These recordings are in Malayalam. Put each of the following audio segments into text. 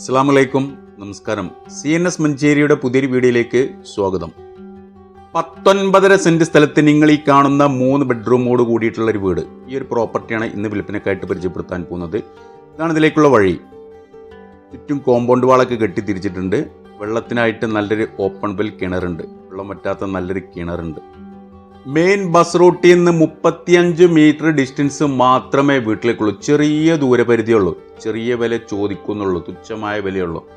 അസ്സാമലൈക്കും നമസ്കാരം. സി എൻ എസ് മഞ്ചേരിയുടെ പുതിയൊരു വീഡിയോയിലേക്ക് സ്വാഗതം. പത്തൊൻപതര സെന്റ് സ്ഥലത്ത് നിങ്ങൾ ഈ കാണുന്ന മൂന്ന് ബെഡ്റൂമോട് കൂടിയിട്ടുള്ള ഒരു വീട്. ഈ ഒരു പ്രോപ്പർട്ടിയാണ് ഇന്ന് വിൽപ്പനക്കായിട്ട് പരിചയപ്പെടുത്താൻ പോകുന്നത്. ഇതാണ് ഇതിലേക്കുള്ള വഴി. ചുറ്റും കോമ്പൗണ്ട് വാളൊക്കെ കെട്ടി തിരിച്ചിട്ടുണ്ട്. വെള്ളത്തിനായിട്ട് നല്ലൊരു ഓപ്പൺ വെൽ കിണറുണ്ട്. വെള്ളം പറ്റാത്ത നല്ലൊരു കിണറുണ്ട്. മെയിൻ ബസ് റൂട്ടിൽ നിന്ന് മുപ്പത്തിയഞ്ച് മീറ്റർ ഡിസ്റ്റൻസ് മാത്രമേ വീട്ടിലേക്കുള്ളൂ. ചെറിയ ദൂരപരിധിയുള്ളൂ. ചെറിയ വില ചോദിക്കുന്നുള്ളൂ. തുച്ഛമായ വിലയുള്ളൂ.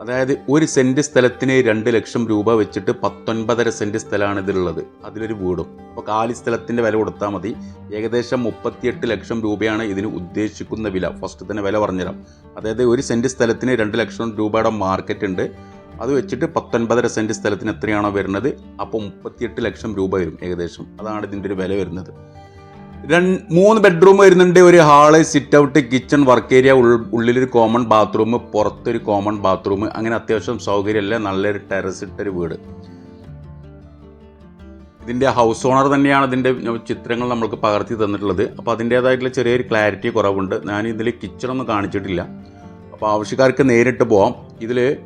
അതായത് ഒരു സെന്റ് സ്ഥലത്തിന് രണ്ട് ലക്ഷം രൂപ വെച്ചിട്ട് പത്തൊൻപതര സെന്റ് സ്ഥലമാണ് ഇതിലുള്ളത്. അതിലൊരു വീടും. അപ്പോൾ കാലി സ്ഥലത്തിന്റെ വില കൊടുത്താൽ മതി. ഏകദേശം മുപ്പത്തിയെട്ട് ലക്ഷം രൂപയാണ് ഇതിന് ഉദ്ദേശിക്കുന്ന വില. ഫസ്റ്റ് തന്നെ വില പറഞ്ഞുതരാം. അതായത് ഒരു സെന്റ് സ്ഥലത്തിന് രണ്ട് ലക്ഷം രൂപയുടെ മാർക്കറ്റ് ഉണ്ട്. അത് വെച്ചിട്ട് പത്തൊൻപതര സെന്റ് സ്ഥലത്തിന് എത്രയാണോ വരുന്നത്? അപ്പോൾ മുപ്പത്തിയെട്ട് ലക്ഷം രൂപ വരും ഏകദേശം. അതാണ് ഇതിന്റെ ഒരു വില വരുന്നത്. രണ്ട് മൂന്ന് ബെഡ്റൂം വരുന്നുണ്ട്. ഒരു hall sit out kitchen work area ഉള്ളിലൊരു കോമൺ ബാത്റൂം പുറത്തൊരു കോമൺ ബാത്റൂം അങ്ങനെ അത്യാവശ്യം സൗകര്യമല്ല? നല്ലൊരു ടെറസ് ഇട്ടൊരു വീട്. ഇതിന്റെ ഹൗസ് ഓണർ തന്നെയാണ് ഇതിന്റെ ചിത്രങ്ങൾ നമ്മൾക്ക് പകർത്തി തന്നിട്ടുള്ളത്. അപ്പോൾ അതിന്റേതായിട്ടുള്ള ചെറിയൊരു ക്ലാരിറ്റി കുറവുണ്ട്. ഞാൻ ഇതിൽ കിച്ചണൊന്നും കാണിച്ചിട്ടില്ല. അപ്പോൾ ആവശ്യക്കാർക്ക് നേരിട്ട് പോവാം. ഇതിൽ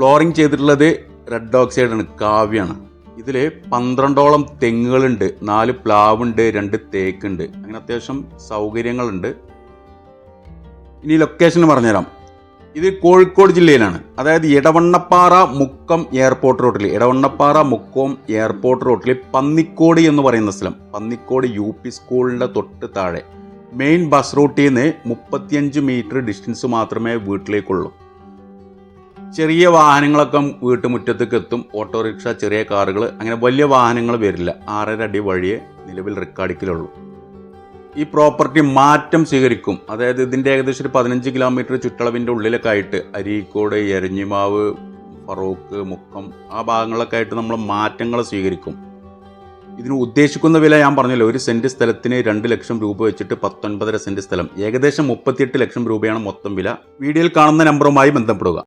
ഫ്ലോറിങ് ചെയ്തിട്ടുള്ളത് റെഡ് ഓക്സൈഡ് ആണ് കാവ്യാണ്. ഇതിൽ പന്ത്രണ്ടോളം തെങ്ങുകളുണ്ട് നാല് പ്ലാവുണ്ട് രണ്ട് തേക്കുണ്ട്. അങ്ങനെ അത്യാവശ്യം സൗകര്യങ്ങളുണ്ട്. ഇനി ലൊക്കേഷൻ പറഞ്ഞുതരാം. ഇത് കോഴിക്കോട് ജില്ലയിലാണ്. അതായത് ഇടവണ്ണപ്പാറ മുക്കം എയർപോർട്ട് റോട്ടിൽ ഇടവണ്ണപ്പാറ മുക്കം എയർപോർട്ട് റോട്ടിൽ പന്നിക്കോട് എന്ന് പറയുന്ന സ്ഥലം. പന്നിക്കോട് യു പി സ്കൂളിന്റെ തൊട്ട് താഴെ. മെയിൻ ബസ് റൂട്ടിൽ നിന്ന് മുപ്പത്തിയഞ്ച് മീറ്റർ ഡിസ്റ്റൻസ് മാത്രമേ വീട്ടിലേക്കുള്ളൂ. ചെറിയ വാഹനങ്ങളൊക്കെ വീട്ടുമുറ്റത്തേക്ക് എത്തും. ഓട്ടോറിക്ഷ ചെറിയ കാറുകൾ അങ്ങനെ വലിയ വാഹനങ്ങൾ വരില്ല. ആറര അടി വഴിയെ നിലവിൽ റെക്കാർഡിക്കലുള്ളൂ ഈ പ്രോപ്പർട്ടി മാറ്റം സ്വീകരിക്കും. അതായത് ഇതിന്റെ ഏകദേശം ഒരു പതിനഞ്ച് കിലോമീറ്റർ ചുറ്റളവിന്റെ ഉള്ളിലൊക്കെ ആയിട്ട് അരീക്കോട് എരഞ്ഞിമാവ് ഫറൂഖ് മുക്കം ആ ഭാഗങ്ങളൊക്കെ ആയിട്ട് നമ്മൾ മാറ്റങ്ങൾ സ്വീകരിക്കും. ഇതിന് ഉദ്ദേശിക്കുന്ന വില ഞാൻ പറഞ്ഞല്ലോ. ഒരു സെന്റ് സ്ഥലത്തിന് രണ്ട് ലക്ഷം രൂപ വെച്ചിട്ട് പത്തൊൻപതര സെന്റ് സ്ഥലം. ഏകദേശം മുപ്പത്തിയെട്ട് ലക്ഷം രൂപയാണ് മൊത്തം വില. വീഡിയോയിൽ കാണുന്ന നമ്പറുമായി ബന്ധപ്പെടുക.